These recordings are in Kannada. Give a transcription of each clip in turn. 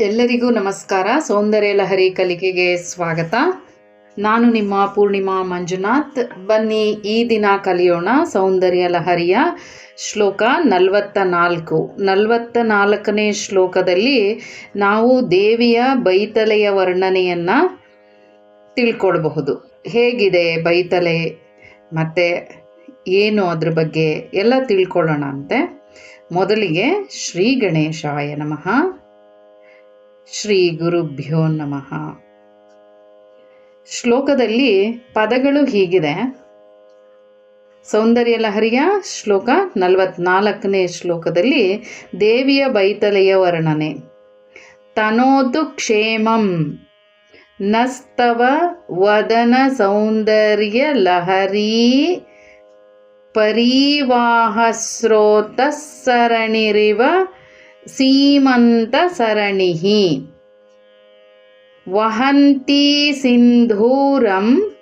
ಎಲ್ಲರಿಗೂ ನಮಸ್ಕಾರ. ಸೌಂದರ್ಯ ಲಹರಿ ಕಲಿಕೆಗೆ ಸ್ವಾಗತ. ನಾನು ನಿಮ್ಮ ಪೂರ್ಣಿಮಾ ಮಂಜುನಾಥ್. ಬನ್ನಿ ಈ ದಿನ ಕಲಿಯೋಣ ಸೌಂದರ್ಯ ಲಹರಿಯ ಶ್ಲೋಕ ನಲವತ್ತ ನಾಲ್ಕು ನಲವತ್ತ ನಾಲ್ಕನೇ ಶ್ಲೋಕದಲ್ಲಿ ನಾವು ದೇವಿಯ ಬೈತಲೆಯ ವರ್ಣನೆಯನ್ನು ತಿಳ್ಕೊಳ್ಬಹುದು. ಹೇಗಿದೆ ಬೈತಲೆ? ಮತ್ತು ಏನು ಅದ್ರ ಬಗ್ಗೆ ಎಲ್ಲ ತಿಳ್ಕೊಳ್ಳೋಣ ಅಂತೆ ಮೊದಲಿಗೆ ಶ್ರೀ ಗಣೇಶಾಯ ನಮಃ. ಶ್ರೀ ಗುರುಭ್ಯೋ ನಮಃ. ಶ್ಲೋಕದಲ್ಲಿ ಪದಗಳು ಹೀಗಿದೆ. ಸೌಂದರ್ಯ ಲಹರಿಯ ಶ್ಲೋಕ ನಲವತ್ನಾಲ್ಕನೇ ಶ್ಲೋಕದಲ್ಲಿ ದೇವಿಯ ಬೈತಲೆಯ ವರ್ಣನೆ. ತನೋತು ಕ್ಷೇಮಂ ನಸ್ತವ ವದನ ಸೌಂದರ್ಯ ಲಹರಿ ಪರಿವಾಹಸ್ರೋತಸ್ಸರಣಿರಿವ ಸೀಮಂತ ಸರಣಿಃ ವಹಂತಿ ಸಿಂಧೂರಂ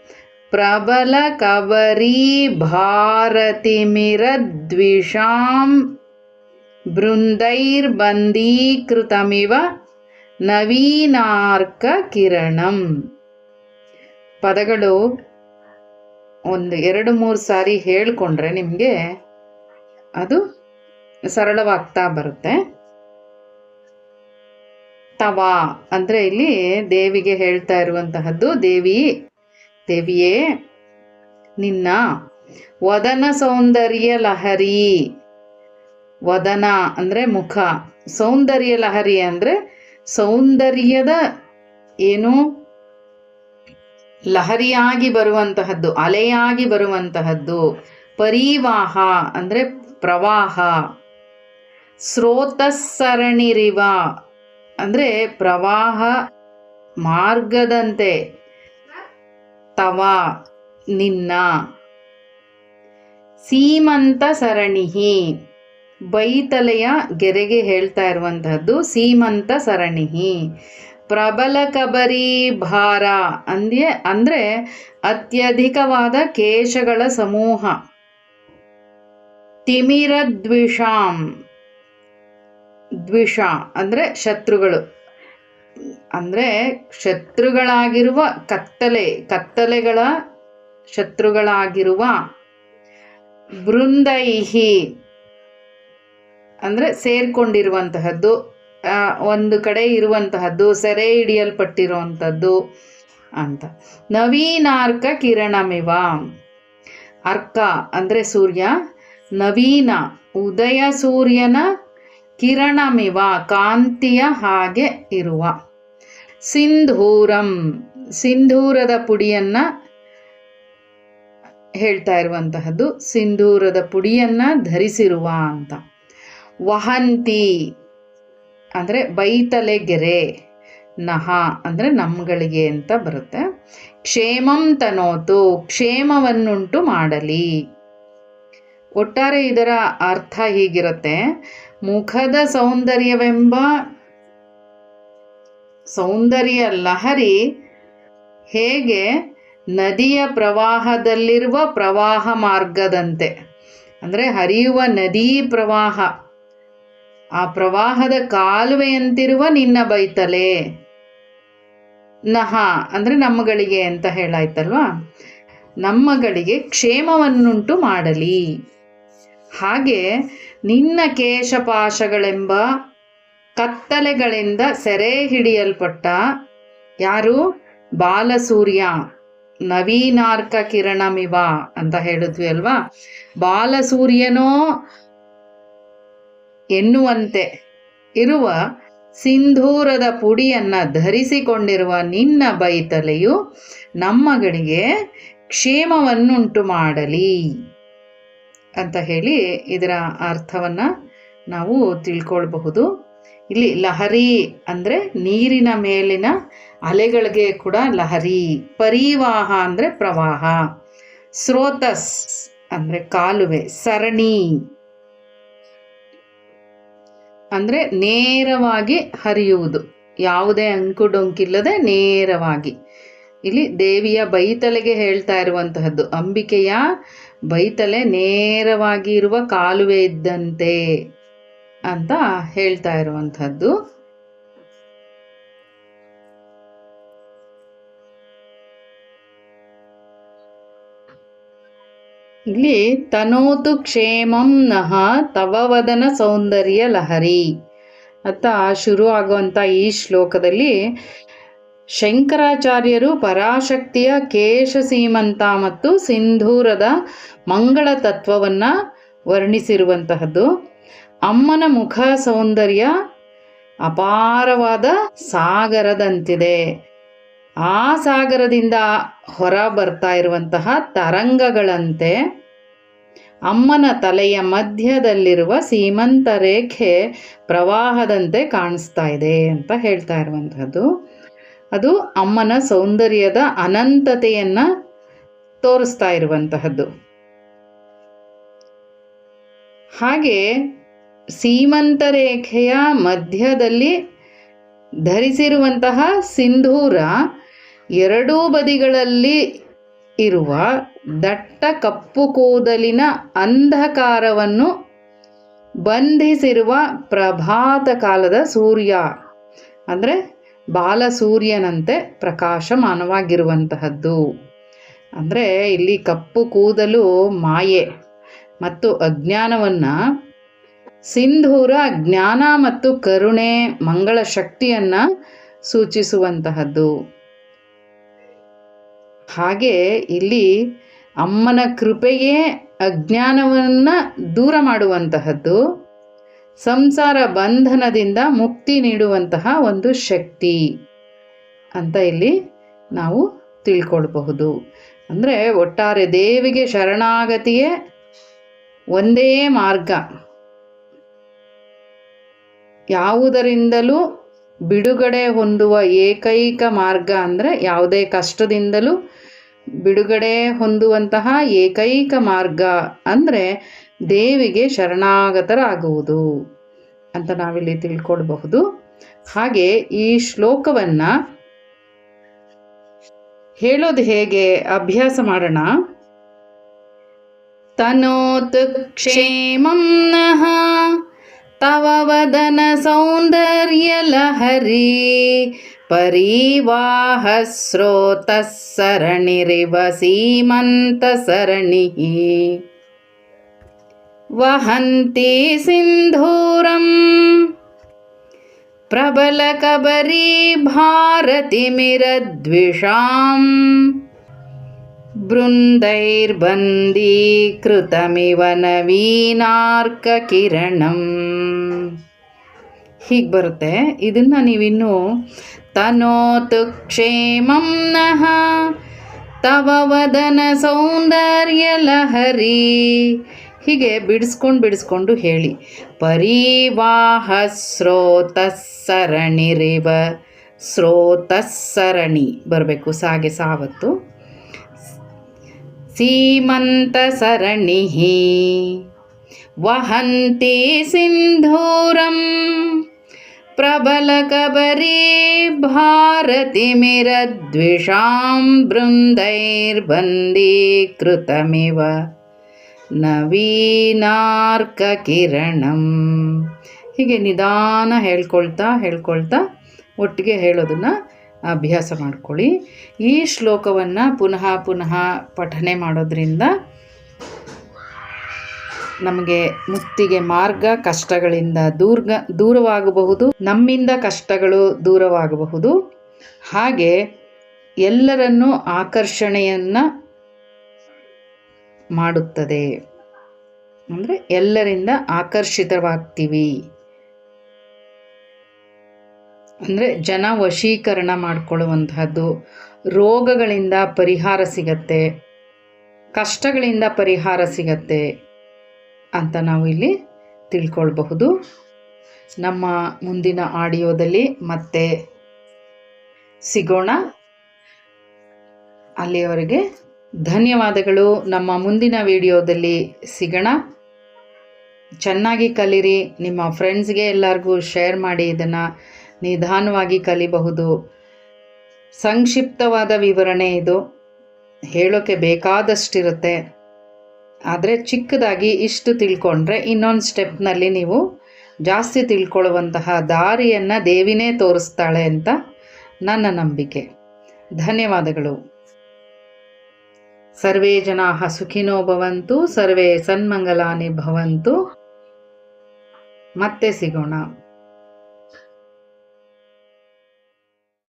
ಪ್ರಬಲ ಕಬರೀ ಭಾರತಿಮಿರದ್ವಿಷಾಂ ಬೃಂದೈರ್ಬಂದೀಕೃತಮಿವ ನವೀನಾರ್ಕ ಕಿರಣಂ ಪದಗಳು ಒಂದು ಎರಡು, ಮೂರು ಸಾರಿ ಹೇಳಿಕೊಂಡ್ರೆ ನಿಮಗೆ ಅದು ಸರಳವಾಗ್ತಾ ಬರುತ್ತೆ. ತವಾ ಅಂದರೆ ಇಲ್ಲಿ ದೇವಿಗೆ ಹೇಳ್ತಾ ಇರುವಂತಹದ್ದು ದೇವಿ, ದೇವಿಯೇ, ನಿನ್ನ ವದನ ಸೌಂದರ್ಯ ಲಹರಿ. ವದನ ಅಂದರೆ ಮುಖ. ಸೌಂದರ್ಯ ಲಹರಿ ಅಂದರೆ ಸೌಂದರ್ಯದ ಏನು? ಲಹರಿಯಾಗಿ ಬರುವಂತಹದ್ದು, ಅಲೆಯಾಗಿ ಬರುವಂತಹದ್ದು. ಪರಿವಾಹ ಅಂದರೆ ಪ್ರವಾಹ. ಸ್ರೋತಸ್ಸರಣಿರಿವ. ಅಂದರೆ ಪ್ರವಾಹ ಮಾರ್ಗದಂತೆ. ತವ, ನಿನ್ನ. ಸೀಮಂತ ಸರಣಿಹಿ. ಬೈತಲೆಯ ಗೆರೆಗೆ ಹೇಳ್ತಾ ಇರುವಂತಹದ್ದು ಸೀಮಂತ ಸರಣಿಹಿ. ಪ್ರಬಲ ಕಬರಿ ಭಾರ ಅಂದ್ಯ, ಅಂದರೆ ಅತ್ಯಧಿಕವಾದ ಕೇಶಗಳ ಸಮೂಹ. ತಿಮಿರದ್ವಿಷಾಂ. ದ್ವಿಷ, ಅಂದರೆ ಶತ್ರುಗಳು. ಅಂದರೆ ಶತ್ರುಗಳಾಗಿರುವ ಕತ್ತಲೆ, ಕತ್ತಲೆಗಳ ಶತ್ರುಗಳಾಗಿರುವ ಬೃಂದೈಹಿ, ಅಂದರೆ ಸೇರ್ಕೊಂಡಿರುವಂತಹದ್ದು ಒಂದು ಕಡೆ ಇರುವಂತಹದ್ದು, ಸೆರೆ ಹಿಡಿಯಲ್ಪಟ್ಟಿರುವಂಥದ್ದು ಅಂತ. ನವೀನಾರ್ಕ ಕಿರಣಮಿವ. ಅರ್ಕ ಅಂದರೆ ಸೂರ್ಯ, ನವೀನ, ಉದಯ ಸೂರ್ಯನ ಕಿರಣಮಿವ ಕಾಂತಿಯ ಹಾಗೆ ಇರುವ. ಸಿಂಧೂರಂ, ಸಿಂಧೂರದ ಪುಡಿಯನ್ನು ಹೇಳ್ತಾ ಇರುವಂತಹದ್ದು, ಸಿಂಧೂರದ ಪುಡಿಯನ್ನು ಧರಿಸಿರುವ ಅಂತ. ವಹಂತಿ, ಅಂದರೆ ಬೈತಲೆ ಗೆರೆ ನಹ ಅಂದರೆ ನಮ್ಗಳಿಗೆ ಅಂತ ಬರುತ್ತೆ. ಕ್ಷೇಮಂ ತನೋತು, ಕ್ಷೇಮವನ್ನುಂಟು ಮಾಡಲಿ. ಒಟ್ಟಾರೆ ಇದರ ಅರ್ಥ ಹೀಗಿರುತ್ತೆ. ಮುಖದ ಸೌಂದರ್ಯವೆಂಬ ಸೌಂದರ್ಯ ಲಹರಿ ಹೇಗೆ ನದಿಯ ಪ್ರವಾಹದಲ್ಲಿರುವ ಪ್ರವಾಹ ಮಾರ್ಗದಂತೆ, ಅಂದರೆ ಹರಿಯುವ ನದೀ ಪ್ರವಾಹ, ಆ ಪ್ರವಾಹದ ಕಾಲುವೆಯಂತಿರುವ ನಿನ್ನ ಬೈತಲೆ, ನಹ, ಅಂದರೆ ನಮ್ಮಗಳಿಗೆ ಅಂತ ಹೇಳಾಯ್ತಲ್ವಾ? ನಮ್ಮಗಳಿಗೆ ಕ್ಷೇಮವನ್ನುಂಟು ಮಾಡಲಿ. ಹಾಗೆ ನಿನ್ನ ಕೇಶಪಾಶಗಳೆಂಬ ಕತ್ತಲೆಗಳಿಂದ ಸೆರೆ ಹಿಡಿಯಲ್ಪಟ್ಟ ಯಾರು? ಬಾಲಸೂರ್ಯ. ನವೀನಾರ್ಕ ಕಿರಣಮಿವ ಅಂತ ಹೇಳಿದ್ವಿ ಅಲ್ವಾ? ಬಾಲಸೂರ್ಯನೋ ಎನ್ನುವಂತೆ ಇರುವ ಸಿಂಧೂರದ ಪುಡಿಯನ್ನ ಧರಿಸಿಕೊಂಡಿರುವ ನಿನ್ನ ಬೈತಲೆಯು ನಮ್ಮಗಳಿಗೆ ಕ್ಷೇಮವನ್ನುಂಟು ಮಾಡಲಿ ಅಂತ ಹೇಳಿ ಇದರ ಅರ್ಥವನ್ನು ನಾವು ತಿಳ್ಕೊಳ್ಬಹುದು. ಇಲ್ಲಿ ಲಹರಿ ಅಂದರೆ ನೀರಿನ ಮೇಲಿನ ಅಲೆಗಳಿಗೆ ಕೂಡ ಲಹರಿ, ಪರಿವಾಹ ಅಂದರೆ ಪ್ರವಾಹ, ಸ್ರೋತಸ್ ಅಂದರೆ ಕಾಲುವೆ, ಸರಣಿ ಅಂದರೆ ನೇರವಾಗಿ ಹರಿಯುವುದು. ಯಾವುದೇ ಅಂಕುಡೊಂಕಿಲ್ಲದೆ ನೇರವಾಗಿ. ಇಲ್ಲಿ ದೇವಿಯ ಬೈತಲೆಗೆ ಹೇಳ್ತಾ ಇರುವಂತಹದ್ದು, ಅಂಬಿಕೆಯ ಬೈತಲೆ ನೇರವಾಗಿ ಇರುವ ಕಾಲುವೆ ಇದ್ದಂತೆ ಅಂತ ಹೇಳ್ತಾ ಇರುವಂಥದ್ದು. ಇಲ್ಲಿ ತನೋತು ಕ್ಷೇಮಂ ನಹ ತವವದನ ಸೌಂದರ್ಯ ಲಹರಿ ಅಂತ ಶುರು ಆಗುವಂಥ ಈ ಶ್ಲೋಕದಲ್ಲಿ ಶಂಕರಾಚಾರ್ಯರು ಪರಾಶಕ್ತಿಯ ಕೇಶ ಸೀಮಂತ ಮತ್ತು ಸಿಂಧೂರದ ಮಂಗಳ ತತ್ವವನ್ನು ವರ್ಣಿಸಿರುವಂತಹದ್ದು. ಅಮ್ಮನ ಮುಖ ಸೌಂದರ್ಯ ಅಪಾರವಾದ ಸಾಗರದಂತಿದೆ. ಆ ಸಾಗರದಿಂದ ಹೊರ ಬರ್ತಾ ಇರುವಂತಹ ತರಂಗಗಳಂತೆ ಅಮ್ಮನ ತಲೆಯ ಮಧ್ಯದಲ್ಲಿರುವ ಸೀಮಂತ ರೇಖೆ ಪ್ರವಾಹದಂತೆ ಕಾಣಿಸ್ತಾ ಇದೆ ಅಂತ ಹೇಳ್ತಾ ಇರುವಂತಹದ್ದು. ಅದು ಅಮ್ಮನ ಸೌಂದರ್ಯದ ಅನಂತತೆಯನ್ನು ತೋರಿಸ್ತಾ ಇರುವಂತಹದ್ದು. ಹಾಗೆ ಸೀಮಂತ ರೇಖೆಯ ಮಧ್ಯದಲ್ಲಿ ಧರಿಸಿರುವಂತಹ ಸಿಂಧೂರ ಎರಡೂ ಬದಿಗಳಲ್ಲಿ ಇರುವ ದಟ್ಟ ಕಪ್ಪು ಕೂದಲಿನ ಅಂಧಕಾರವನ್ನು ಬಂಧಿಸಿರುವ ಪ್ರಭಾತ ಕಾಲದ ಸೂರ್ಯ. ಅಂದರೆ ಬಾಲಸೂರ್ಯನಂತೆ ಪ್ರಕಾಶಮಾನವಾಗಿರುವಂತಹದ್ದು. ಅಂದರೆ ಇಲ್ಲಿ ಕಪ್ಪು ಕೂದಲು ಮಾಯೆ ಮತ್ತು ಅಜ್ಞಾನವನ್ನು ಸಿಂಧೂರ ಜ್ಞಾನ ಮತ್ತು ಕರುಣೆ, ಮಂಗಳ ಶಕ್ತಿಯನ್ನು ಸೂಚಿಸುವಂತಹದ್ದು. ಹಾಗೆ ಇಲ್ಲಿ ಅಮ್ಮನ ಕೃಪೆಯೇ ಅಜ್ಞಾನವನ್ನು ದೂರ ಮಾಡುವಂತಹದ್ದು. ಸಂಸಾರ ಬಂಧನದಿಂದ ಮುಕ್ತಿ ನೀಡುವಂತಹ ಒಂದು ಶಕ್ತಿ ಅಂತ ಇಲ್ಲಿ ನಾವು ತಿಳ್ಕೊಳ್ಬಹುದು. ಅಂದರೆ ಒಟ್ಟಾರೆ ದೇವಿಗೆ ಶರಣಾಗತಿಯೇ ಒಂದೇ ಮಾರ್ಗ. ಯಾವುದರಿಂದಲೂ ಬಿಡುಗಡೆ ಹೊಂದುವ ಏಕೈಕ ಮಾರ್ಗ ಅಂದರೆ ಯಾವುದೇ ಕಷ್ಟದಿಂದಲೂ ಬಿಡುಗಡೆ ಹೊಂದುವಂತಹ ಏಕೈಕ ಮಾರ್ಗ ಅಂದರೆ ದೇವಿಗೆ ಶರಣಾಗತರಾಗುವುದು ಅಂತ ನಾವಿಲ್ಲಿ ತಿಳ್ಕೊಳ್ಬಹುದು. ಹಾಗೆ ಈ ಶ್ಲೋಕವನ್ನ ಹೇಳೋದು ಹೇಗೆ? ಅಭ್ಯಾಸ ಮಾಡೋಣ. ತನೋತ್ ಕ್ಷೇಮಂ ತವ ವದನ ಸೌಂದರ್ಯ ಲಹರಿ ಪರಿವಾಹ ಸ್ರೋತ ಸರಣಿರಿವ ಸೀಮಂತ ಸರಣಿ ವಹಂತಿ ಸಿಂಧೂರಂ ಪ್ರಬಲಕಬರಿ ಭಾರತಿಮಿರದ್ವಿಷಾಂ ಬೃಂದೈರ್ಬಂದೀಕೃತಮಿವ ನವೀನಾರ್ಕಕಿರಣಂ ಹೀಗೆ ಬರುತ್ತೆ ಇದನ್ನು ನೀವಿನ್ನು ತನೋತು ಕ್ಷೇಮಂ ನಃ ತವ ವದನ ಸೌಂದರ್ಯ ಲಹರಿ ಹೀಗೆ ಬಿಡಿಸ್ಕೊಂಡು ಬಿಡಿಸ್ಕೊಂಡು ಹೇಳಿ. ಪರಿವಾಹ ಸ್ರೋತಃ ಸರಣಿರಿವ ಸ್ರೋತ ಸರಣಿ ಬರಬೇಕು ಸಾಗೆ ಸಾವತ್ತು. ಸೀಮಂತ ಸರಣಿ ವಹಂತಿ ಸಿಂಧೂರಂ ಪ್ರಬಲಕಬರಿ ಭಾರತಿಮಿರದ್ವಿಷಾಂ ಬೃಂದೈರ್ಬಂದೀಕೃತಮಿವ. ನವೀನಾರ್ಕಕಿರಣಂ ಹೀಗೆ ನಿಧಾನ ಹೇಳ್ಕೊಳ್ತಾ ಹೇಳ್ಕೊಳ್ತಾ ಒಟ್ಟಿಗೆ ಹೇಳೋದನ್ನು ಅಭ್ಯಾಸ ಮಾಡ್ಕೊಳ್ಳಿ. ಈ ಶ್ಲೋಕವನ್ನು ಪುನಃ ಪುನಃ ಪಠನೆ ಮಾಡೋದ್ರಿಂದ ನಮಗೆ ಮುಕ್ತಿಗೆ ಮಾರ್ಗ, ಕಷ್ಟಗಳಿಂದ ದೂರ್ಗ, ದೂರವಾಗಬಹುದು. ನಮ್ಮಿಂದ ಕಷ್ಟಗಳು ದೂರವಾಗಬಹುದು. ಹಾಗೆ ಎಲ್ಲರನ್ನೂ ಆಕರ್ಷಣೆಯನ್ನು ಮಾಡುತ್ತದೆ. ಅಂದರೆ ಎಲ್ಲರಿಂದ ಆಕರ್ಷಿತವಾಗ್ತೀವಿ. ಅಂದರೆ ಜನ ವಶೀಕರಣ ಮಾಡಿಕೊಳ್ಳುವಂತಹದ್ದು, ರೋಗಗಳಿಂದ ಪರಿಹಾರ ಸಿಗತ್ತೆ, ಕಷ್ಟಗಳಿಂದ ಪರಿಹಾರ ಸಿಗತ್ತೆ ಅಂತ ನಾವು ಇಲ್ಲಿ ತಿಳ್ಕೊಳ್ಬಹುದು. ನಮ್ಮ ಮುಂದಿನ ಆಡಿಯೋದಲ್ಲಿ ಮತ್ತೆ ಸಿಗೋಣ. ಅಲ್ಲಿಯವರೆಗೆ ಧನ್ಯವಾದಗಳು. ನಮ್ಮ ಮುಂದಿನ ವಿಡಿಯೋದಲ್ಲಿ ಸಿಗೋಣ. ಚೆನ್ನಾಗಿ ಕಲೀರಿ. ನಿಮ್ಮ ಫ್ರೆಂಡ್ಸ್ಗೆ ಎಲ್ಲರಿಗೂ ಶೇರ್ ಮಾಡಿ. ಇದನ್ನು ನಿಧಾನವಾಗಿ ಕಲಿಬಹುದು. ಸಂಕ್ಷಿಪ್ತವಾದ ವಿವರಣೆ ಇದು. ಹೇಳೋಕ್ಕೆ ಬೇಕಾದಷ್ಟಿರುತ್ತೆ. ಆದರೆ ಚಿಕ್ಕದಾಗಿ ಇಷ್ಟು ತಿಳ್ಕೊಂಡ್ರೆ ಇನ್ನೊಂದು ಸ್ಟೆಪ್ನಲ್ಲಿ ನೀವು ಜಾಸ್ತಿ ತಿಳ್ಕೊಳ್ಳುವಂತಹ ದಾರಿಯನ್ನು ದೇವಿನೇ ತೋರಿಸ್ತಾಳೆ ಅಂತ ನನ್ನ ನಂಬಿಕೆ. ಧನ್ಯವಾದಗಳು. ಸರ್ವೇ ಜನಾಃ ಸುಖಿನೋ ಭವಂತು ಸರ್ವೇ ಸನ್ಮಂಗಲಾನಿ ಭವಂತು. ಮತ್ತೆ ಸಿಗೋಣ.